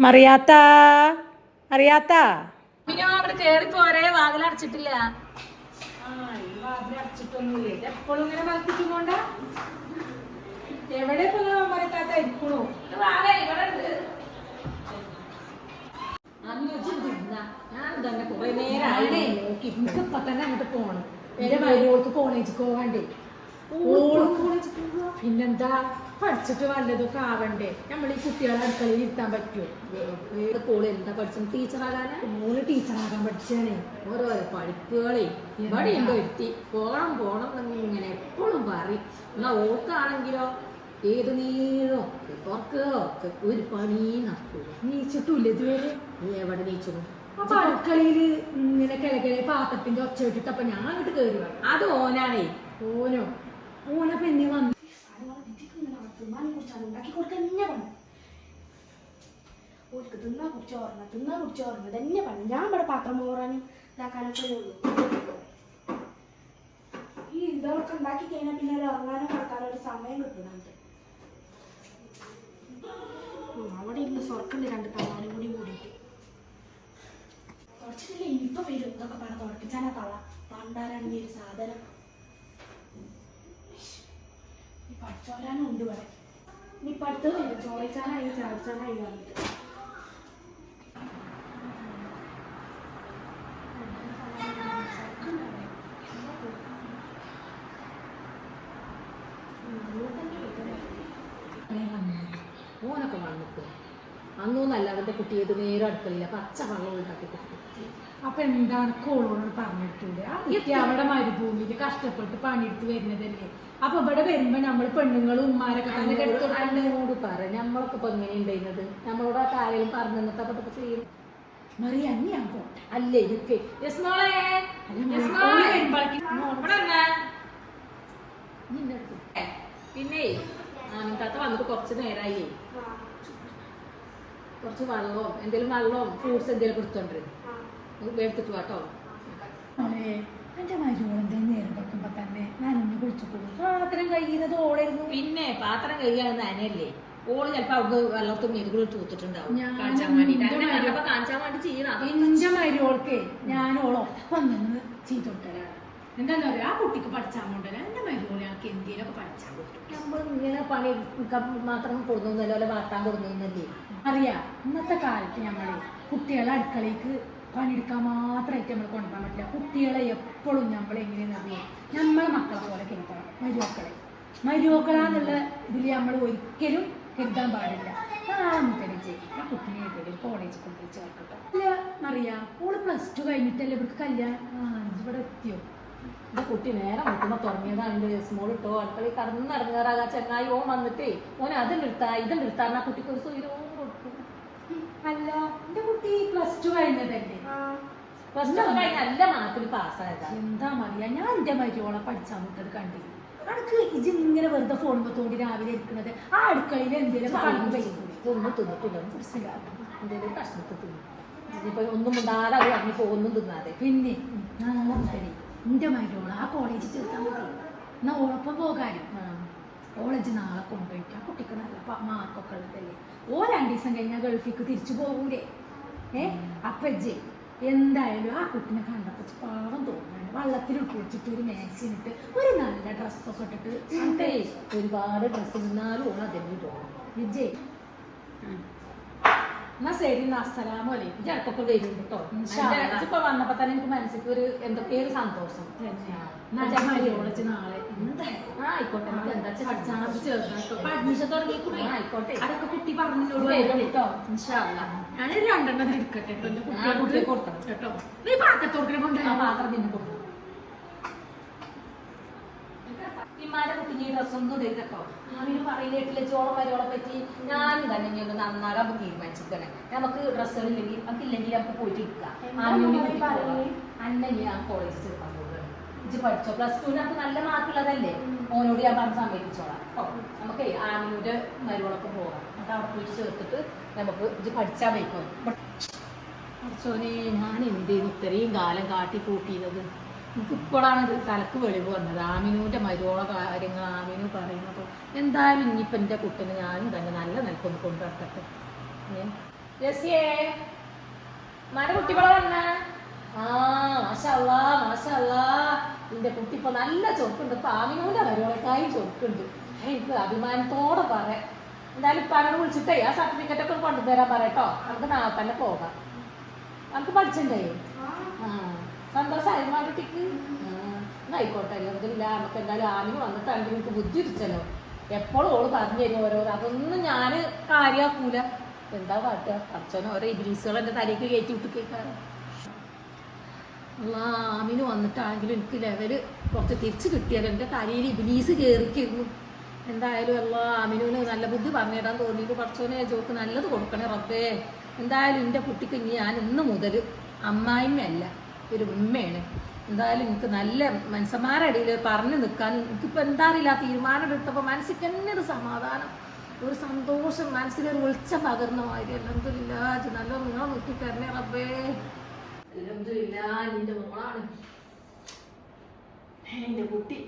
മറിയാത്ത അറിയാത്ത അവിടെ കേറി പോരെ എവിടെ തന്നെ അങ്ങോട്ട് പോണം എന്റെ പോകാണ്ടേ പിന്നെന്താ പഠിച്ചിട്ട് വല്ലതൊക്കെ ആവണ്ടേ? നമ്മൾ ഈ കുട്ടികളെ അടുക്കളയിൽ ഇരുത്താൻ പറ്റുമോ കോൾ എന്താ പഠിച്ചത്? ടീച്ചറാകാനാ? മൂന്ന് ടീച്ചറാകാൻ പഠിച്ചാണേ ഓരോ പഠിപ്പുകളെ ഇവിടെ എന്തോ എത്തി പോകണം പോകണം എന്ന് ഇങ്ങനെ എപ്പോഴും പറയും. എന്നാ ഓർക്കാണെങ്കിലോ ഏത് നീളോ? തുറക്കോ ഒരു പണി നടക്കൂല. നീച്ചിട്ടില്ല ഇതുവരെ? നീ എവിടെ നീച്ചു അപ്പൊ അടുക്കളയിൽ ഇങ്ങനെ കിഴക്കിലെ പാത്രത്തിന്റെ ഒച്ച വിട്ടിട്ട് അപ്പൊ ഞാൻ അങ്ങോട്ട് കയറി അത് ഓനാണേ. ഓനോ? ഓനെ പിന്നെ വന്നു. ഉണ്ടാക്കി കൊടുക്കാൻ തന്നെ പണി ഓർക്ക് തിന്നാ കുടിച്ച് ഓർമ്മ തിന്നാ കുടിച്ച് ഓർമ്മ തന്നെ പണി ഞാൻ ഇവിടെ പാത്രം മോറാനും ഇതാക്കാനൊക്കെ ഉള്ളൂ ഈ ഇതൊക്കെ ഉണ്ടാക്കി കഴിഞ്ഞാൽ പിന്നെ ഒരു ഉറങ്ങാനും കിടക്കാനും ഒരു സമയം കിട്ടുന്നുണ്ട് അവിടെ ഇരുന്ന് സ്വർക്കുണ്ട് രണ്ട് തള്ളാനും കൂടി കൂടിയിട്ട് കുറച്ചിട്ടില്ല ഇനിയിപ്പോ വരും ഇതൊക്കെ പണം തുടപ്പിച്ചാനാ തള്ള പണ്ടാരാണ് ഈ ഒരു സാധനം ഈ പഠിച്ചോരാനും ഉണ്ട് ഇവിടെ നീ പഠിത്തം വരും ചോദിച്ചാനായി ചാടിച്ചാനായി വന്നിട്ട് ഓനൊക്കെ വന്നിട്ട്. അന്നൊന്നും അല്ലാതെ കുട്ടി ഏത് നേരം അടുക്കളയില്ല പച്ച വെള്ളം ഉണ്ടാക്കി കൊടുത്തു. അപ്പൊ എന്താണ് കോളോട് പറഞ്ഞിട്ടില്ല ആ കുട്ടി അവിടെ മരുഭൂമിയിൽ കഷ്ടപ്പെട്ട് പണിയെടുത്ത് വരുന്നതല്ലേ? അപ്പൊ ഇവിടെ വരുമ്പോ നമ്മൾ പെണ്ണുങ്ങളും ഉമ്മാരൊക്കെ തന്നെ പറ നമ്മളൊക്കെ ഇപ്പൊ എങ്ങനെ ഉണ്ടായിരുന്നത് നമ്മളോട് ആ കാര്യം പറഞ്ഞു തന്നിട്ട് അപ്പൊ ചെയ്യും. മറിയ അന്ന് ഞാൻ പോട്ടെ. അല്ലേ ഇതൊക്കെ. പിന്നെ ആനന്ദാത്ത വന്നിട്ട് കുറച്ച് നേരമായി കുറച്ച് വെള്ളവും എന്തെങ്കിലും വെള്ളവും ഫ്രൂട്ട്സ് എന്തെങ്കിലും കൊടുത്തോണ്ടിരും എടുത്തിട്ട് വാട്ടോ എന്റെ മരുമോളെന്താ നേരം വെക്കുമ്പോ തന്നെ നനഞ്ഞു കുളിച്ചു പോകും പാത്രം കഴിയുന്നത് ഓളായിരുന്നു. പിന്നെ പാത്രം കഴുകാണെന്ന് അനല്ലേ ഓൾ ചിലപ്പോ അവിടുന്ന് വെള്ളത്തും മെരുകൾ തൂത്തിട്ടുണ്ടാവും. കാണിച്ചാൻ വേണ്ടിട്ട്. കാണിച്ചാൻ വേണ്ടി ചെയ്യണം. എന്റെ മരുമോൾക്കേ ഞാൻ ഓളൊപ്പം നിന്ന് ചെയ്തോട്ടലാണ് എന്താന്ന് പറയാ ആ കുട്ടിക്ക് പഠിച്ചാൽ കൊണ്ടല്ല എന്റെ മരുമോളെ ഞങ്ങൾക്ക് പഠിച്ചാൽ നമ്മൾ ഇങ്ങനെ പണി മാത്രം കൊടുക്കുന്നല്ലോ അല്ലെ വാട്ടാൻ കൊടുക്കുന്നല്ലേ അറിയാ. ഇന്നത്തെ കാലത്ത് ഞമ്മൾ കുട്ടികളെ അടുക്കളയ്ക്ക് പണിയെടുക്കാൻ മാത്രമായിട്ട് നമ്മൾ കൊണ്ടുപോകാൻ പറ്റില്ല. കുട്ടികളെ എപ്പോഴും നമ്മൾ എങ്ങനെയാണെന്ന് അറിയാം നമ്മളെ മക്കളെ പോലെ കരുതണം. മരുമക്കളെ. മരുമക്കളാന്നുള്ള ഇതിൽ നമ്മൾ ഒരിക്കലും കരുതാൻ പാടില്ല. ആ മുതലേ ചെയ്യും. ആ കുട്ടിനെ ഏതെങ്കിലും കോളേജിൽ കൊണ്ടുപോയി ചേർക്കട്ടെ. ഇല്ല അറിയാം ഓൾ പ്ലസ് ടു കഴിഞ്ഞിട്ടല്ലേ ഇവർക്ക് കല്യാണം ആ ഇവിടെ എത്തിയോ? എന്റെ കുട്ടി നേരെ നോക്കുമ്പോ തുടങ്ങിയതാണ് എന്റെ സ്മോൾ ഇട്ടോ അടുക്കളയിൽ കടന്ന് ഇറങ്ങാറാകാ ചെങ്ങായി. ഓൻ വന്നിട്ടേ ഓൻ അത് നിർത്താ ഇത് നിർത്താ ആ കുട്ടിക്ക് ഒരു സൗകര്യവും കൊടുക്കും അല്ല എന്റെ കുട്ടി പ്ലസ് ടു കഴിഞ്ഞതല്ലേ? പ്ലസ് ടു കഴിഞ്ഞ നല്ല മാർക്കിൽ പാസ്സായതാ. എന്താ മറിയ? ഞാൻ എന്റെ മരിയോളെ പഠിച്ചാൽ മുട്ടത് കണ്ടില്ല? അനക്ക് ഇജ് ഇങ്ങനെ വെറുതെ ഫോണുമ്പോ തോണ്ടി രാവിലെ ഇരിക്കുന്നത് ആ അടുക്കളയിൽ എന്തെങ്കിലും ഇതൊന്നും തിന്നിട്ടില്ല. ഒന്ന് മനസ്സിലാക്കും എന്തെങ്കിലും കഷ്ണത്തിൽ തിന്നു. ഇനിയിപ്പോ ഒന്നും മുണ്ടാതെ അത് ഇറങ്ങിപ്പോ ഒന്നും തിന്നാതെ. പിന്നെ നാളെ മുതലേ എന്റെ മരിയോളെ ആ കോളേജിൽ ചേർത്താൽ മതി എന്നാ ഓളൊപ്പം പോകാനും. കോളേജ് നാളെ കൊണ്ടുപോയിട്ട് ആ കുട്ടിക്ക് നല്ല മാർക്കൊക്കെ ഉള്ളതല്ലേ? ഓ രണ്ടു ദിവസം കഴിഞ്ഞാൽ ഗൾഫിക്ക് തിരിച്ചു പോകൂലേ ഏ? അപ്പജ്ജേ എന്തായാലും ആ കുട്ടിനെ കണ്ടപ്പോ ഇജ്ജ് പാവം തോന്നുകയാണ് വള്ളത്തിൽ കുളിച്ചിട്ട് ഒരു മാക്സിൻ ഇട്ട് ഒരു നല്ല ഡ്രസ്സൊക്കെ ഇട്ടിട്ട് ഒരുപാട് ഡ്രസ്സ് നിന്നാലും ഓൾ അതെന്നെ തോന്നും വിജയ് എന്നാ ശരി അസ്സലാമു അലൈക്കും. ഇത് ഇടക്കൊക്കെ വരും കേട്ടോ. ഇപ്പൊ. വന്നപ്പോ തന്നെ എനിക്ക് മനസ്സിക്ക് ഒരു എന്തൊക്കെ ഒരു സന്തോഷം. നാളെ. ആ ആയിക്കോട്ടെ. അഡ്മിഷൻ തുടങ്ങി ആ, ആയിക്കോട്ടെ. അതൊക്കെ കുട്ടി പറഞ്ഞോളൂ കേട്ടോ. ഞാനൊരു രണ്ടെണ്ണം എടുക്കട്ടെ കേട്ടോ. എന്റെ ആ, കുട്ടിയെ കുട്ടികൾക്ക് കൊടുക്കണം. കേട്ടോ. നീ പാത്രത്തോട്ടിനെ ആ കൊണ്ടുപോയി പാത്രം പിന്നെ കൊടുക്കും. ഇമ്മാരെ കുട്ടിക്ക് ഡ്രസ്സൊന്നും ഡ്രസ് ഒന്നും ഇടരുത് കേട്ടോ അവന് പറയുന്നിട്ടില്ല ചോളം വരോളെ പറ്റി ഞാനും തന്നെ ഇനി ഒന്ന് നന്നാകാൻ നമുക്ക് തീരുമാനിച്ചിരിക്കണേ. നമുക്ക് ഡ്രസ്സുകൾ ഇല്ലെങ്കിൽ നമുക്ക് ഇല്ലെങ്കിൽ നമുക്ക് പോയിട്ട് എടുക്കാം ആമിനെ. അന്നെ ഞാൻ കോളേജിൽ ചേർക്കാൻ പോകുകയാണ് ഇജ്ജ് പഠിച്ചോ? പ്ലസ് ടു നമുക്ക് നല്ല മാർക്കുള്ളതല്ലേ ഓനോട് ഞാൻ പറഞ്ഞ് സമ്മതിപ്പിച്ചോളാം കേട്ടോ നമുക്ക് ആമിനൂടെ മരുവളൊക്കെ പോകാം എന്നിട്ട് അവിടെ പോയിട്ട് ചേർത്തിട്ട് നമുക്ക് ഇജ്ജ് പഠിച്ചാൽ വയ്ക്കും പഠിച്ചോനെ ഞാൻ എന്തേന്ന് ഇത്രയും കാലം കാട്ടി കൂട്ടിയത് എനിക്ക് ഇപ്പോഴാണ് ഇത് തലക്ക് വെളിവ് വന്നത്. ആമിനുവിന്റെ മരുവോള കാര്യങ്ങൾ ആമിനു പറയുന്നപ്പോൾ എന്തായാലും ഇനിയിപ്പം എന്റെ കുട്ടനെ ഞാനും തന്നെ നല്ല നിലക്കൊന്ന് കൊണ്ടുവരട്ടെ. ജെസ്സിയേ മര കുട്ടികളെ വന്ന. ആ മാഷല്ല മാഷല്ല. നിന്റെ കുട്ടി ഇപ്പൊ നല്ല ചൊക്കുണ്ട് ഇപ്പൊ ആമിനൂന്റെ മരുമോളക്കായും ചൊക്കുണ്ട് എനിക്ക് അഭിമാനത്തോടെ പറയാം. എന്തായാലും ഇപ്പൊ അങ്ങനെ വിളിച്ചിട്ടേ ആ സർട്ടിഫിക്കറ്റ് ഒക്കെ കൊണ്ടുതരാൻ പറയട്ടോ. നമുക്ക് നാളെ തന്നെ പോകാം. നമുക്ക് പഠിച്ചിട്ടേ ആ. ആ, എന്നാ ആയിക്കോട്ടെ ഇല്ല നമുക്ക് എന്തായാലും ആദ്യം വന്നിട്ടാണെങ്കിൽ എനിക്ക് ബുദ്ധി ഇരിച്ചല്ലോ എപ്പോഴും ഓൾ പറഞ്ഞു തരും ഓരോ അതൊന്നും ഞാൻ കാര്യമാക്കൂല എന്താ കാട്ടുക അച്ഛനും ഓരോ ഇഗ്രീസുകൾ എന്റെ തലയ്ക്ക് കയറ്റി വിട്ട് കേൾക്കാറ് അല്ലാ ആമിന് വന്നിട്ടാണെങ്കിലും എനിക്ക് ലെവൽ കുറച്ച് തിരിച്ച് കിട്ടിയാലും? എന്റെ തലയിൽ ഇബിലീസ് കയറിക്കിരുന്നു എന്തായാലും എല്ലാ ആമിനുവിന് നല്ല ബുദ്ധി പറഞ്ഞുതരാൻ തോന്നിയിട്ട് പഠിച്ചോനെ ജോക്ക് നല്ലത് കൊടുക്കണേ റബ്ബേ. എന്തായാലും എന്റെ കുട്ടിക്ക് ഇനി ഞാൻ ഇന്ന് മുതൽ അമ്മായിമ്മയല്ല. ഒരു ഉമ്മയാണ്. എന്തായാലും എനിക്ക് നല്ല മനുഷ്യന്മാരുടെ ഇടയിൽ പറഞ്ഞു നിൽക്കാൻ എനിക്കിപ്പോൾ എന്താ അറിയില്ല തീരുമാനമെടുത്തപ്പോൾ മനസ്സിക്ക് തന്നെ ഒരു സമാധാനം ഒരു സന്തോഷം മനസ്സിലൊരു ഒളിച്ച പകർന്ന മാതിരി. അലഹമില്ല നല്ല നിങ്ങളെ നോക്കി തരണേ റബ്ബേ. അലഹമില്ല നിന്റെ മോളാണ്. എന്റെ കുട്ടി.